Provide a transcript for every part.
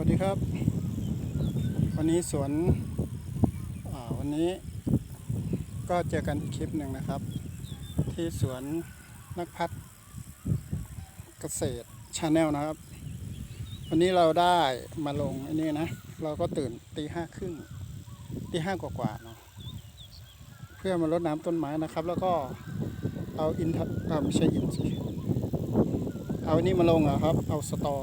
วัสดีครับ วันนี้สวนวันนี้ก็เจอกันอีกคลิปหนึ่งนะครับ ที่สวนนักพัฒน์เกษตรชาแนลนะครับ วันนี้เราได้มาลงอันนี้นะ เราก็ตื่นตีห้าครึ่งตีห้ากว่าๆเนาะเพื่อมารดน้ำต้นไม้นะครับ แล้วก็เอาอินทอ่าไม่ใช่อินสิเอาอันนี้มาลงอะครับ เอาสตอ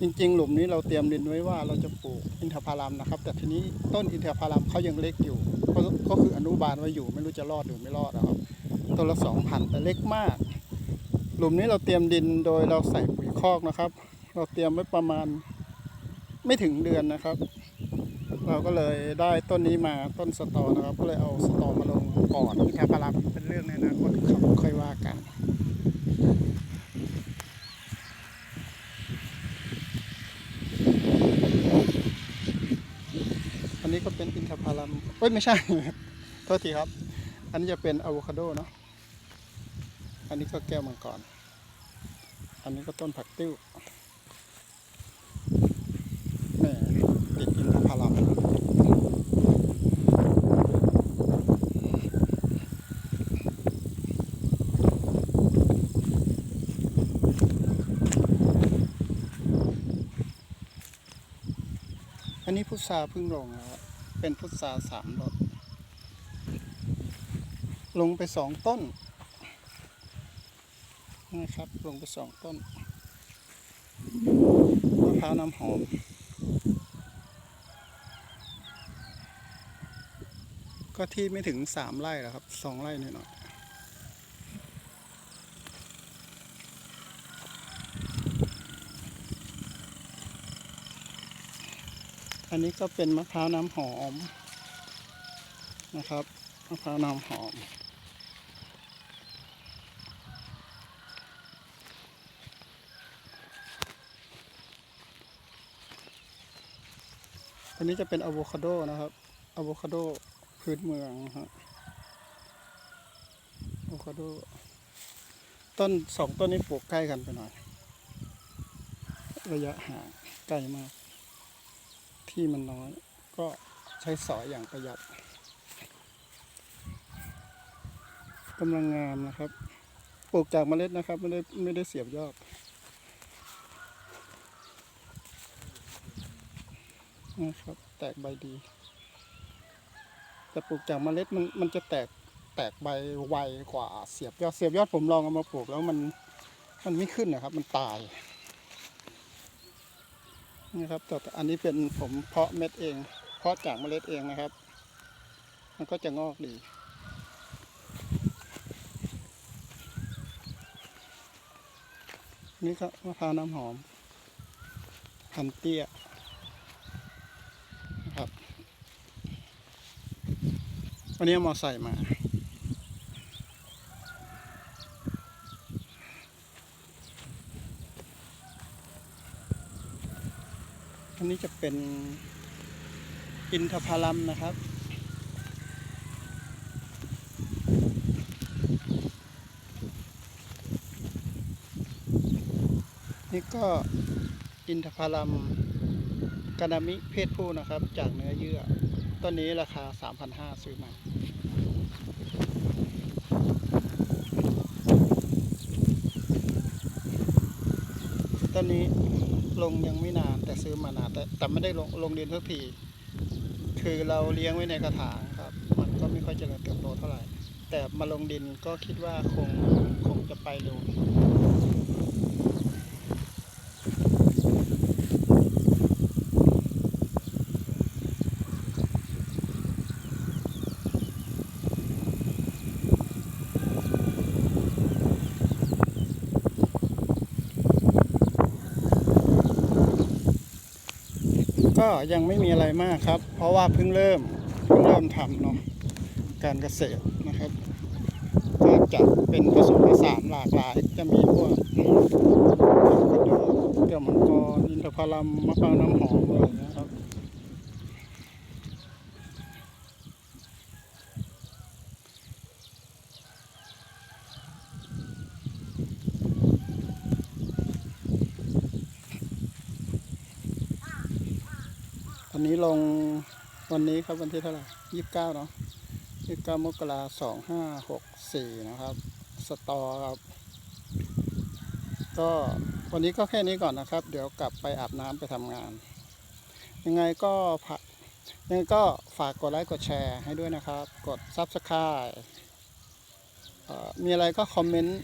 จริง ๆ หลุมนี้เราเตรียมดินไว้ว่าเราจะปลูกอินทผลัมนะครับ แต่ทีนี้ต้นอินทผลัมเขายังเล็กอยู่ก็ก็คืออนุบาลไว้อยู่ ไม่รู้จะรอดหรือไม่รอดนะครับต้นละสองพันแต่เล็กมาก หลุมนี้เราเตรียมดินโดยเราใส่ปุ๋ยคอกนะครับ เราเตรียมไว้ประมาณไม่ถึงเดือนนะครับ เราก็เลยได้ต้นนี้มาต้นสตอนะครับ ก็เลยเอาสตอมาลงก่อนอินทผลัมเป็นเรื่องในอนาคตครับค่อยว่ากันนี้ก็เป็นอินทผลัม เอ้ยไม่ใช่ โทษทีครับ อันนี้จะเป็นอะโวคาโดเนาะ อันนี้ก็แก้วมังกร อันนี้ก็ต้นผักติ้วแม่ติดอินทผลัมอันนี้พุทราพึ่งลงนะครับ เป็นพุทราสามรสลงไปสองต้นนะครับลงไปสองต้นมะพร้าวน้ำหอมก็ที่ไม่ถึงสามไร่หรอกครับสองไร่นิดหน่อย อันนี้ก็เป็นมะพร้าวน้ำหอมนะครับมะพร้าวน้ำหอม อันนี้จะเป็นอะโวคาโดนะครับอะโวคาโดพื้นเมืองฮะอะโวคาโดต้นสองต้นนี้ปลูกใกล้กันไปหน่อย ระยะห่างใกล้มาก ที่มันน้อย ก็ใช้สอยอย่างประหยัดกำลังงามนะครับ ปลูกจากเมล็ดนะครับ ไม่ได้ไม่ได้เสียบยอดนะครับ แตกใบดี แต่ปลูกจากเมล็ดมันมันจะแตกแตกใบไวกว่าเสียบยอดเสียบยอดผมลองเอามาปลูกแล้วมันมันไม่ขึ้นนะครับ มันตาย นี่ครับแต่อันนี้เป็นผมเพาะเม็ดเอง เพาะจากเมล็ดเองนะครับ มันก็จะงอกดี นี่ครับมะพร้าวน้ำหอม พันเตี้ยครับ วันนี้เอามาใส่มา นี้จะเป็นอินทผลัมนะครับ นี่ก็อินทผลัมกานามิเพศผู้นะครับ จากเนื้อเยื่อ ต้นนี้ราคา 3,500 ซื้อมาต้นนี้ ลงยังไม่นานแต่ซื้อมานานแต่แต่ไม่ได้ลงลงดินทุกทีคือเราเลี้ยงไว้ในกระถางครับ มันก็ไม่ค่อยเจริญเติบโตเท่าไหร่ แต่มาลงดินก็คิดว่าคงคงจะไปเร็ว ก็ยังไม่มีอะไรมากครับ เพราะว่าเพิ่งเริ่มเพิ่งเริ่มทำเนาะการเกษตรนะครับ ก็จะเป็นผสมผสานหลากหลาย จะมีพวกกระโดดเกี่ยมังกรอินทผลัมมะพร้าวน้ำหอมอะไรอย่างเงี้ยครับ วันนี้ลงวันนี้ครับวันที่เท่าไหร่ยี่สิบเก้าเนาะยี่สิบเก้ามกราสองห้าหกสี่นะครับ สตอครับ ก็วันนี้ก็แค่นี้ก่อนนะครับ เดี๋ยวกลับไปอาบน้ำไปทำงาน ยังไงก็ฝากยังไงก็ฝากกดไลค์กดแชร์ให้ด้วยนะครับ กด Subscribe มีอะไรก็คอมเมนต์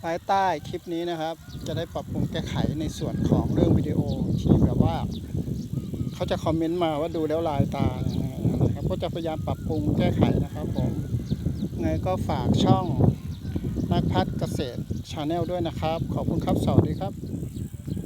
ไว้ใต้คลิปนี้นะครับ จะได้ปรับปรุงแก้ไขในส่วนของเรื่องวิดีโอที่แบบว่า เขาจะคอมเมนต์มาว่าดูแล้วลายตางนะครับก็จะพยายามปรับปรุงแก้ไขนะครับผมไงก็ฝากช่องนักพัฒนเกษตรชาแนลด้วยนะครับ ขอบคุณครับสวัสดีครับ